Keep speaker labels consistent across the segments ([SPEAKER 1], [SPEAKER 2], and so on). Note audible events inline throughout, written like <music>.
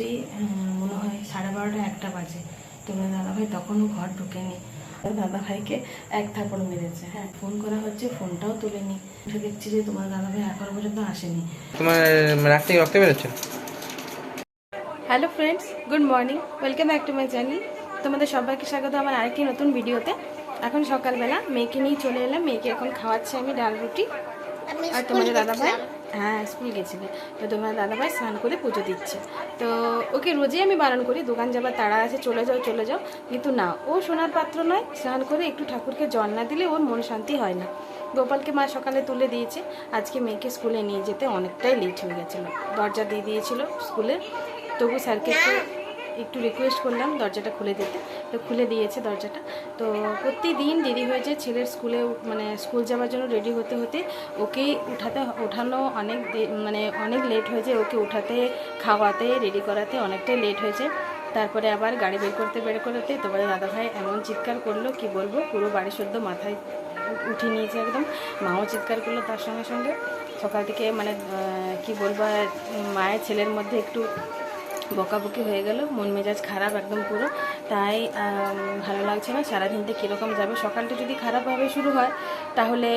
[SPEAKER 1] আসতে মনে হয় সাড়ে বারোটা একটা বাজে। তোমার দাদাভাই তখনও ঘর ঢুকেনি। দাদাভাইকে এক থাপড় মেরেছে। হ্যাঁ ফোন করা হচ্ছে ফোনটাও তুলেনি। উঠে দেখছি যে তোমার দাদাভাই এখনও পর্যন্ত আসেনি।
[SPEAKER 2] তোমার রাত থেকে রক্ত বেরোচ্ছে?
[SPEAKER 1] Hello friends good morning. Welcome back to my channel তোমাদের সবাইকে স্বাগত আমার আরেকটি নতুন ভিডিওতে। এখন সকালবেলা মেয়েকে নিয়ে চলে এলাম। মেয়েকে এখন খাওয়াচ্ছি আমি ডাল রুটি। আর তোমাদের দাদাভাই? হ্যাঁ স্কুল গেছিলে তো তোমার দাদাভাই স্নান করে পুজো দিচ্ছে। তো ওকে রোজই আমি বারণ করি, দোকান যাবার তাড়া আছে, চলে যাও চলে যাও। কিন্তু না, ও সোনার পাত্র নয়, স্নান করে একটু ঠাকুরকে জল না দিলে ওর মন শান্তি হয় না। গোপালকে মা সকালে তুলে দিয়েছে। আজকে মেয়েকে স্কুলে নিয়ে যেতে অনেকটাই লেট হয়ে গেছিল। দরজা দিয়ে দিয়েছিল স্কুলে। তবু স্যারকে একটু একটু রিকোয়েস্ট করলাম দরজাটা খুলে দিতে। তো খুলে দিয়েছে দরজাটা। তো প্রতিদিন দেরি হয়ে যায় ছেলের স্কুলে মানে স্কুল যাওয়ার জন্য রেডি হতে হতে ওকে উঠাতে ওঠানো অনেক মানে অনেক লেট হয়ে যায়। ওকে উঠাতে, খাওয়াতে, রেডি করাতে অনেকটাই লেট হয়েছে তারপরে আবার গাড়ি বের করতে বের করতে তোমাদের দাদাভাই এমন চিৎকার করল, কি বলব? পুরো বাড়ি সদ্য মাথায় উ- উঠিয়ে নিয়েছে একদম। মাও চিৎকার করল তার সঙ্গে সঙ্গে। সকাল থেকে মানে কি বলব মায়ের ছেলের মধ্যে একটু বকাবকি হয়ে গেল, মন মেজাজ খারাপ একদম পুরো। তাই ভালো লাগছে না, সারাদিনটা কীরকম যাবে? সকালটা যদি খারাপভাবে শুরু হয়, তাহলে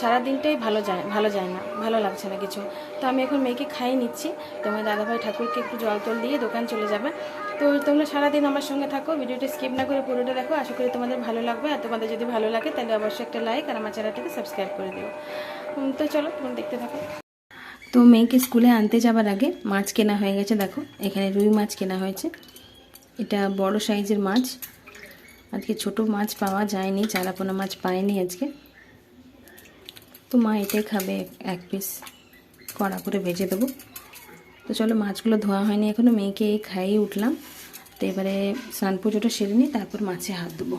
[SPEAKER 1] সারাদিনটাই ভালো যায় ভালো যায় না, ভালো লাগছে না কিছু। তো আমি এখন মেয়েকে খাইয়ে নিচ্ছি। তোমার দাদাভাই ঠাকুরকে একটু জল টল দিয়ে দোকান চলে যাবে। তো তোমরা সারাদিন আমার সঙ্গে থাকো, ভিডিওটা স্কিপ না করে পুরোটা দেখো। আশা করি তোমাদের ভালো লাগবে, আর তোমাদের যদি ভালো লাগে, তাহলে অবশ্যই একটা লাইক আর আমার চ্যানেলটাকে সাবস্ক্রাইব করে দিও। তো চলো, তোমরা দেখতে থাকো। তো মেয়েকে স্কুলে আনতে যাবার আগে মাছ কেনা হয়ে গেছে, দেখো। এখানে রুই মাছ কেনা হয়েছে। এটা বড় সাইজের মাছ। আজকে ছোট মাছ পাওয়া যায়নি চারাপোনা মাছ পায়নি আজকে। তো মা এটাই খাবে এক পিস কড়া করে ভেজে দেবো। তো চলো, মাছগুলো ধোয়া হয়নি এখনও মেয়েকে খাইয়ে উঠলাম। তো এবারে স্নান পুজোটা সেরে নিই তারপর মাছে হাত দেবো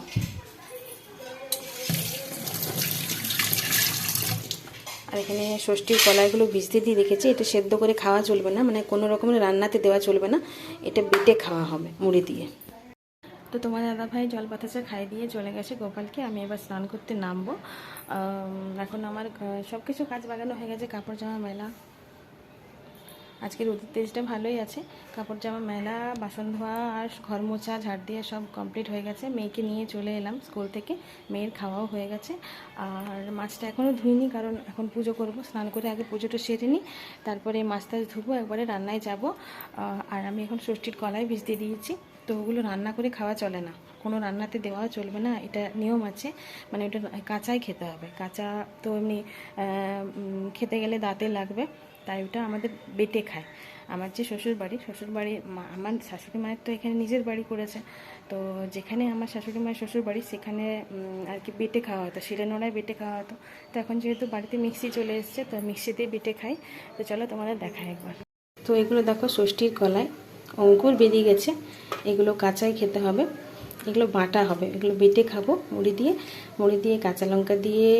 [SPEAKER 1] আর এখানে ষষ্ঠীর কলাইগুলো ভিজতে দিয়ে রেখেছি। এটা সেদ্ধ করে খাওয়া চলবে না মানে কোনো রকমের রান্নাতে দেওয়া চলবে না। এটা বেটে খাওয়া হবে মুড়ি দিয়ে। তো তোমার দাদা ভাই জল বাতাসা খাই দিয়ে চলে গেছে গোপালকে। আমি এবার স্নান করতে নামবো। এখন আমার সব কিছু কাজ বাগানো হয়ে গেছে, কাপড় জামা মেলা। আজকে রোদের তেজটা ভালোই আছে। কাপড় জামা, মেলা, বাসন ধোয়া আর ঘর মোছা, ঝাড় দিয়ে সব কমপ্লিট হয়ে গেছে। মেয়েকে নিয়ে চলে এলাম স্কুল থেকে। মেয়ের খাওয়াও হয়ে গেছে। আর মাছটা এখনও ধুইনি কারণ এখন পুজো করব। স্নান করে আগে পুজোটা সেরে নিই, তারপরে মাছ টাছ ধুবো, একবারে রান্নায় যাব। আর আমি এখন ষষ্ঠীর কলাই ভিজতে দিয়েছি। তো ওগুলো রান্না করে খাওয়া চলে না। কোনো রান্নাতে দেওয়া চলবে না, এটা নিয়ম আছে। মানে ওটা কাঁচাই খেতে হবে। কাঁচা তো এমনি খেতে গেলে দাঁতে লাগবে, তাই ওটা আমাদের বেটে খায়। আমার যে শ্বশুর বাড়ি শ্বশুর বাড়ি আমার শাশুড়ি মায়ের তো এখানে নিজের বাড়ি করেছে। তো যেখানে আমার শাশুড়ি মায়ের শ্বশুর বাড়ি সেখানে আর কি বেটে খাওয়া হতো। শিরে নোড়ায় বেটে খাওয়া হতো। তো এখন যেহেতু বাড়িতে মিক্সি চলে এসছে, তো মিক্সিতেই বেটে খাই। তো চলো তোমাদের দেখাই একবার। তো এগুলো দেখো ষষ্ঠীর কলায়। অঙ্কুর বেরিয়ে গেছে। এগুলো কাঁচাই খেতে হবে। এগুলো বাটা হবে। এগুলো বেটে খাব মুড়ি দিয়ে। মুড়ি দিয়ে কাঁচা লঙ্কা দিয়ে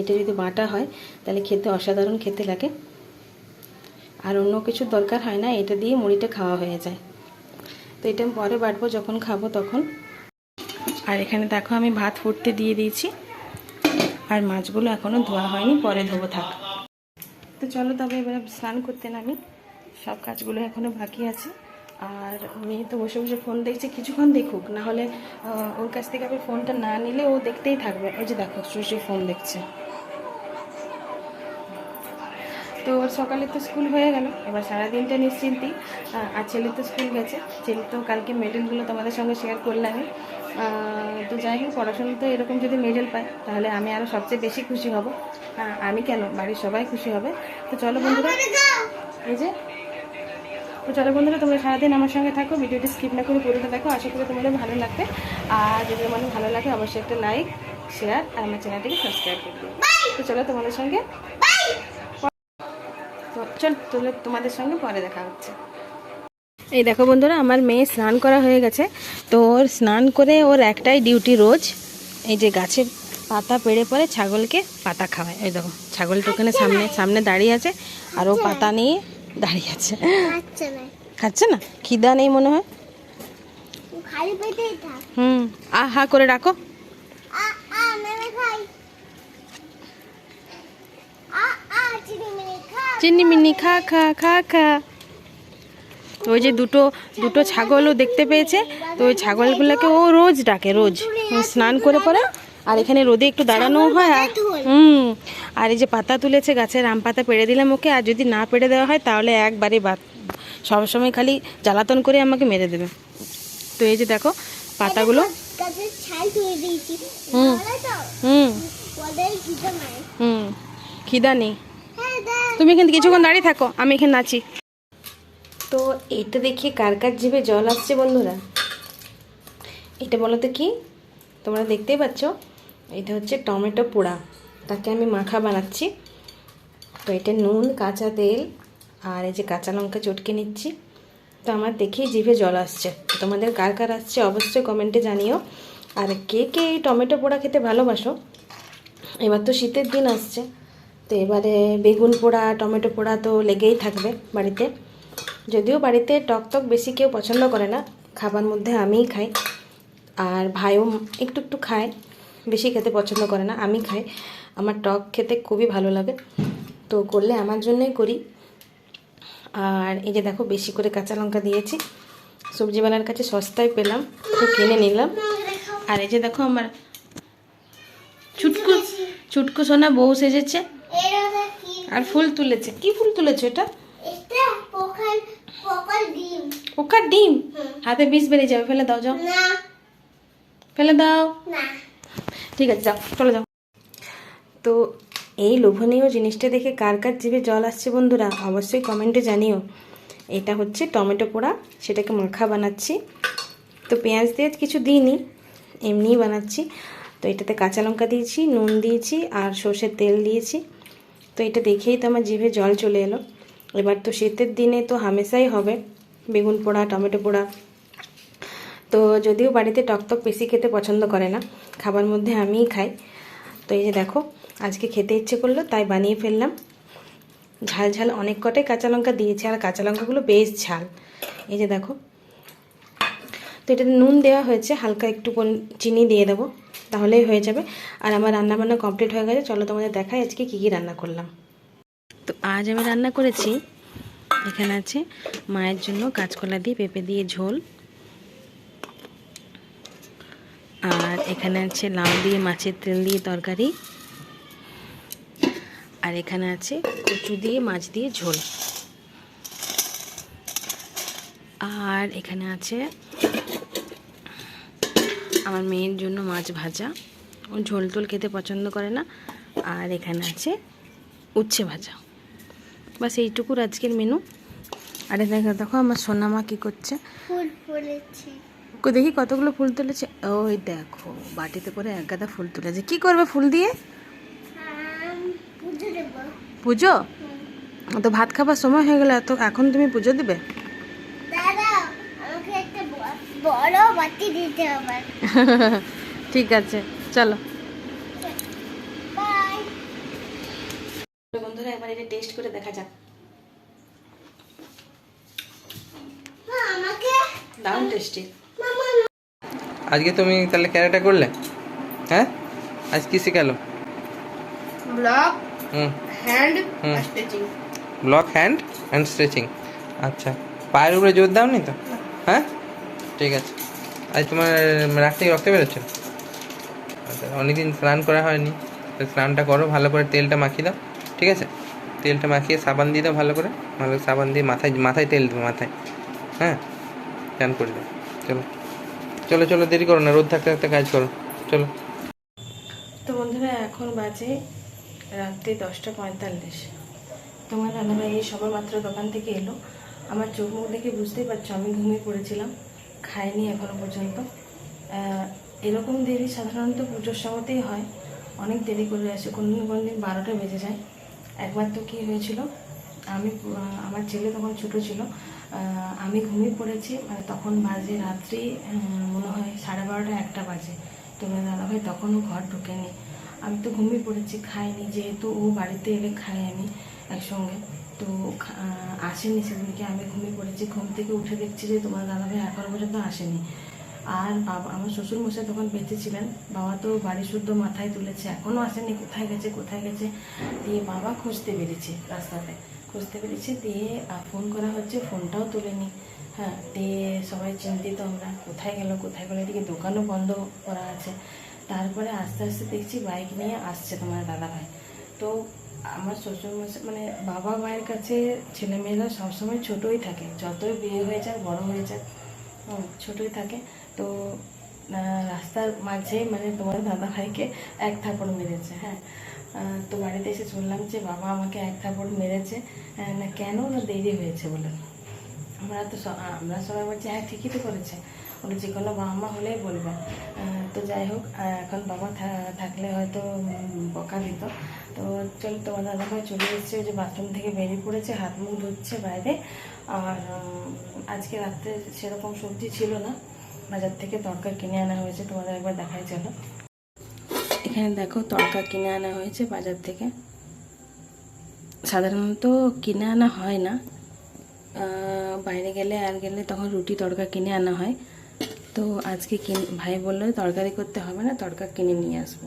[SPEAKER 1] এটা যদি বাটা হয়, তাহলে খেতে অসাধারণ খেতে লাগে। আর অন্য কিছু দরকার হয় না, এটা দিয়ে মুড়িটা খাওয়া হয়ে যায়। তো এটা আমি পরে বাটবো, যখন খাব তখন। আর এখানে দেখো, আমি ভাত ফুটতে দিয়ে দিয়েছি। আর মাছগুলো এখনও ধোয়া হয়নি, পরে ধোবো থাক। তো চলো, তবে এবার স্নান করতে নামি। সব কাজগুলো এখনও বাকি আছে। আর মেয়ে তো বসে বসে ফোন দেখছে, কিছুক্ষণ দেখুক, না হলে ওর কাছ থেকে আবার ফোনটা না নিলে ও দেখতেই থাকবে। ওই যে দেখো শুয়ে ফোন দেখছে। তো ওর সকালে তো স্কুল হয়ে গেল, এবার সারাদিনটা নিশ্চিন্তি। আর ছেলে তো স্কুল গেছে, ছেলে তো কালকে মেডেলগুলো তোমাদের সঙ্গে শেয়ার করলামই তো যাই হোক পড়াশোনা তো এরকম যদি মেডেল পায়, তাহলে আমি আরও সবচেয়ে বেশি খুশি হব। আমি কেন? বাড়ির সবাই খুশি হবে। তো চলো বন্ধুরা, এই যে তো চলো বন্ধুরা তোমরা সারাদিন আমার সঙ্গে থাকো ভিডিওটি স্কিপ না করে পুরোটা দেখো আশা করি তোমাদের ভালো লাগবে। আর যদি আমার ভালো লাগে অবশ্যই একটা লাইক শেয়ার আর আমার চ্যানেলটিকে সাবস্ক্রাইব করে দিও। তো চলো তোমাদের সঙ্গে তো চল তাহলে তোমাদের সঙ্গে পরে দেখা হচ্ছে। এই দেখো বন্ধুরা আমার মেয়ে স্নান করা হয়ে গেছে। তো ওর স্নান করে ওর একটাই ডিউটি রোজ। এই যে গাছের পাতা পেড়ে পরে ছাগলকে পাতা খাওয়ায়। এই দেখো ছাগলটা ওখানে সামনে সামনে দাঁড়িয়ে আছে। আর ও পাতা নিয়ে দাঁড়িয়ে আছে। খাচ্ছে না। খিদা নেই মনে হয়? হুম আ হা করে
[SPEAKER 3] আ চিনি মিনি খা
[SPEAKER 1] খা। খা খা খা ওই যে দুটো দুটো ছাগলও দেখতে পেয়েছে। তো ওই ছাগলগুলোকে ও রোজ ডাকে রোজ। স্নান করে পরে আর এখানে রোদে একটু দাঁড়ানো হয় আর হুম আর এই যে পাতা তুলেছে গাছের আম পাতা পেড়ে দিলাম ওকে আর যদি না পেড়ে দেওয়া হয় তাহলে একবারে বাদ। সবসময় খালি জ্বালাতন করে আমাকে মেরে দেবে। তো এই যে দেখো পাতাগুলো।
[SPEAKER 3] গাছের ছাল তুলে দিয়েছি।
[SPEAKER 1] হুম। হুম।
[SPEAKER 3] ওদের খিদে নাই
[SPEAKER 1] হুম খিদা নেই।
[SPEAKER 3] হ্যাঁ
[SPEAKER 1] তুমি এখানে কিছুক্ষণ দাঁড়িয়ে থাকো আমি এখানে নাচি তো এটা দেখে কার কার জিভে জল আসছে বন্ধুরা? এটা বলো তো কি? তোমরা দেখতেই পাচ্ছ? এটা হচ্ছে টমেটো পোড়া। তাকে আমি মাখা বানাচ্ছি। তো এটা নুন, কাঁচা তেল আর এই যে কাঁচা লঙ্কা চটকে নিচ্ছি। তো আমার দেখেই জিভে জল আসছে। তোমাদের কার কার আসছে অবশ্যই কমেন্টে জানিও। আর কে কে এই টমেটো পোড়া খেতে ভালোবাসো? এবার তো শীতের দিন আসছে। তো এবারে বেগুন পোড়া, টমেটো পোড়া তো লেগেই থাকবে বাড়িতে। যদিও বাড়িতে টক টক বেশি কেউ পছন্দ করে না। খাবার মধ্যে আমিই খাই। আর ভাইও একটু একটু খায়। বেশি খেতে পছন্দ করে না আমি খাই। আমার টক খেতে খুবই ভালো লাগে। তো করলে আমার জন্যই করি। আর এই যে দেখো বেশি করে কাঁচা লঙ্কা দিয়েছি। সবজিওয়ালার কাছে সস্তায় পেলাম তো কিনে নিলাম। আর এই যে দেখো আমার ছুটকু ছুটকু সোনা বউ সেজেছে। আর ফুল তুলেছে। কি ফুল তুলেছে এটা
[SPEAKER 3] পোকার ডিম।
[SPEAKER 1] হাতে বিষ বেরিয়ে যাবে ফেলে দাও যাও। ফেলে দাও।
[SPEAKER 3] না।
[SPEAKER 1] ঠিক আছে, যাও, চলে যাও। তো এই লোভনীয় জিনিসটা দেখে কার কার জিভে জল আসছে বন্ধুরা, অবশ্যই কমেন্টে জানিও। এটা হচ্ছে টমেটো পোড়া, সেটাকে মাখা বানাচ্ছি। তো পেঁয়াজ দিয়ে কিছু দিইনি, এমনিই বানাচ্ছি। তো এটাতে কাঁচা লঙ্কা দিয়েছি, নুন দিয়েছি আর সর্ষের তেল দিয়েছি। তো এটা দেখেই তো আমার জিভে জল চলে এলো। এবার তো শীতের দিনে তো হামেশাই হবে, বেগুন পোড়া, টমেটো পোড়া। তো যদিও বাড়িতে টকটক বেশি খেতে পছন্দ করে না, খাবার মধ্যে আমিই খাই। তো এই যে দেখো, আজকে খেতে ইচ্ছে করল, তাই বানিয়ে ফেললাম। ঝাল ঝাল অনেক কটাই কাঁচা লঙ্কা দিয়েছে, আর কাঁচা লঙ্কাগুলো বেশ ঝাল। এই যে দেখো, তো এটাতে নুন দেওয়া হয়েছে, হালকা একটু চিনি দিয়ে দেবো, তাহলেই হয়ে যাবে। আর আমার রান্না বান্না কমপ্লিট হয়ে গেছে, চলো তোমাদের দেখাই আজকে কী কী রান্না করলাম। তো আজ আমি রান্না করেছি, এখানে আছে মায়ের জন্য কাঁচকলা দিয়ে পেঁপে দিয়ে ঝোল। আর এখানে আছে লাউ দিয়ে, মাছের তেল দিয়ে তরকারি। আর এখানে আছে কচু দিয়ে, মাছ দিয়ে ঝোল। আর এখানে আছে আমার মেয়ের জন্য মাছ ভাজা। ও ঝোল টোল খেতে পছন্দ করে না। আর এখানে আছে উচ্ছে ভাজা। বাস এইটুকুর আজকের মেনু আরে দেখো দেখো আমার সোনামা কী করছে।
[SPEAKER 3] ফুল ফুলেছে।
[SPEAKER 1] দেখি কতগুলো ফুল তুলেছে। ওই দেখো বাটিতে করে এক গাদা ফুল তুলেছে। কি করবে ফুল দিয়ে?
[SPEAKER 3] পুজো?
[SPEAKER 1] তো ভাত খাবার সময় হয়ে গেলে তো এখন তুমি পুজো দিবে?
[SPEAKER 3] দাদা আমাকে একটা ব- বড় বাটি দিতে হবে। <laughs>
[SPEAKER 1] ঠিক আছে চলো। বন্ধুরা এবার এটা টেস্ট করে দেখা যাক।
[SPEAKER 3] আমাকে
[SPEAKER 1] দারুণ টেস্টি
[SPEAKER 2] আজকে তুমি তাহলে ক্যারাটা করলে? হ্যাঁ? আজ কি শেখালো
[SPEAKER 1] block
[SPEAKER 2] hmm.
[SPEAKER 1] Hand. Stretching.
[SPEAKER 2] Block hand and stretching. আচ্ছা। পায়ের উপরে জোর দাও নি। তো হ্যাঁ? ঠিক আছে। আজ তোমার থেকে রক্ত বেরোচ্ছে? আচ্ছা অনেকদিন স্নান করা হয়নি। তো স্নানটা করো ভালো করে তেলটা মাখিয়ে দাও। ঠিক আছে? তেলটা মাখিয়ে সাবান দিয়ে দাও ভালো করে। ভালো সাবান দিয়ে মাথায় মাথায় তেল দেবো মাথায়। হ্যাঁ? স্নান করে দাও। চলো। চলো চলো, দেরি করো না, রোদ থাকতে থাকতে কাজ করো। চলো।
[SPEAKER 1] তো বন্ধুরা, এখন বাজে রাত্রি দশটা পঁয়তাল্লিশ। তোমার দাদাভাই এই সবার মাত্র দোকান থেকে এলো। আমার চোখ মুখ দেখে বুঝতেই পারছ, আমি ঘুমিয়ে পড়েছিলাম। খাইনি এখনও পর্যন্ত। এরকম দেরি সাধারণত পুজোর সময়তেই হয়। অনেক দেরি করে আসে, কোনো দিন কোনো দিন বারোটা বেজে যায়। একবার তো কী হয়েছিল, আমি আমার ছেলে তখন ছোটো ছিল। আমি ঘুমিয়ে পড়েছি মানে তখন বাজে রাত্রি মনে হয় সাড়ে বারোটা, একটা বাজে। তোমার দাদাভাই তখনও ঘর ঢুকেনি। আমি তো ঘুমিয়ে পড়েছি, খাইনি, যেহেতু ও বাড়িতে এলে খাই আমি একসঙ্গে। তো আসেনি সেদিনকে, আমি ঘুমিয়ে পড়েছি, ঘুম থেকে উঠে দেখছি যে তোমার দাদাভাই এখনও পর্যন্ত আসেনি। আর বাবা, আমার শ্বশুর মশাই তখন বেঁচে ছিলেন, বাবা তো বাড়ি শুদ্ধ মাথায় তুলেছে এখনও আসেনি, কোথায় গেছে কোথায় গেছে, দিয়ে বাবা খুঁজতে বেরিয়েছে রাস্তাতে। খুঁজতে পেরেছি, দিয়ে ফোন করা হচ্ছে ফোনটাও তোলেনি। হ্যাঁ দিয়ে সবাই চিন্তিত, আমরা কোথায় গেল, কোথায় গেলো, এদিকে দোকানও বন্ধ করা আছে। তারপরে আস্তে আস্তে দেখছি বাইক নিয়ে আসছে তোমার দাদা ভাই। তো আমার শ্বশুর মশাই মানে বাবা মায়ের কাছে ছেলেমেয়েরা সবসময় ছোটোই থাকে। যতই বিয়ে হয়ে যাক, বড় হয়ে যাক ছোটোই থাকে। তো রাস্তার মাঝে মানে তোমার দাদা ভাইকে এক থাপড় মেরেছে হ্যাঁ। তো বাড়িতে এসে শুনলাম যে বাবা আমাকে এক থাপড় মেরেছে না কেন না দেরি হয়েছে বলে। আমরা তো আমরা সবাই বলছি হ্যাঁ ঠিকই তো করেছে। ওটা যে কোনো বাবা মা হলেই বলবে। তো যাই হোক এখন বাবা থাকলে হয়তো বকা দিত। তো চল, তোমার দাদা ভাই চলে এসেছে যে বাথরুম থেকে বেরিয়ে পড়েছে হাত মুখ ধুচ্ছে বাইরে। আর আজকে রাত্রে সেরকম সবজি ছিল না। বাজার থেকে তরকা কিনে আনা হয়েছে তোমাদের একবার দেখাই চলো। এখানে দেখো তরকা কিনে আনা হয়েছে বাজার থেকে। সাধারণত কিনে আনা হয় না। বাইরে গেলে আর গেলে তখন রুটি তড়কা কিনে আনা হয়। তো আজকে ভাই বলল তরকারি করতে হবে না তড়কা কিনে নিয়ে আসব।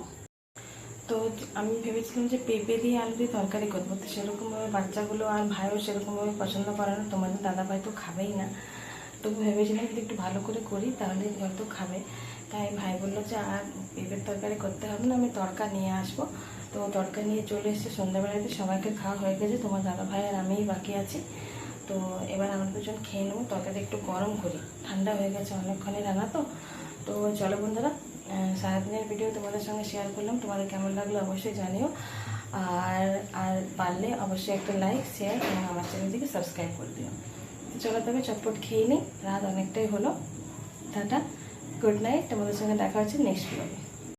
[SPEAKER 1] তো আমি ভেবেছিলাম যে পেঁপে দিয়ে আলু দিয়ে তরকারি করব। তো সেরকমভাবে বাচ্চাগুলো আর ভাইও সেরকমভাবে পছন্দ করে না তোমাদের দাদা ভাই তো খাবেই না। তো ভেবেছিলাম যদি একটু ভালো করে করি, তাহলে হয়তো খাবে। তাই ভাই বলল যে, আর পেঁপের তরকারি করতে হবে না, আমি তরকা নিয়ে আসব। তো তরকা নিয়ে চলে এসেছে। সন্ধ্যাবেলাতে সবাইকে খাওয়া হয়ে গেছে, তোমার দাদা ভাই আর আমিই বাকি আছি। তো এবার আমরা দুজন খেয়ে নেব তরকারি একটু গরম করি। ঠান্ডা হয়ে গেছে অনেকক্ষণই রান্না তো। তো চলো বন্ধুরা সারাদিনের ভিডিও তোমাদের সঙ্গে শেয়ার করলাম। তোমাদের কেমন লাগল অবশ্যই জানিও। আর আর পারলে অবশ্যই একটা লাইক শেয়ার এবং আমার চ্যানেলটিকে সাবস্ক্রাইব করে দিও। চলো তবে চটপট খেয়ে নিই রাত অনেকটাই হলো। টাটা। Good night. তোমাদের সঙ্গে দেখা হচ্ছে নেক্সট ব্লগে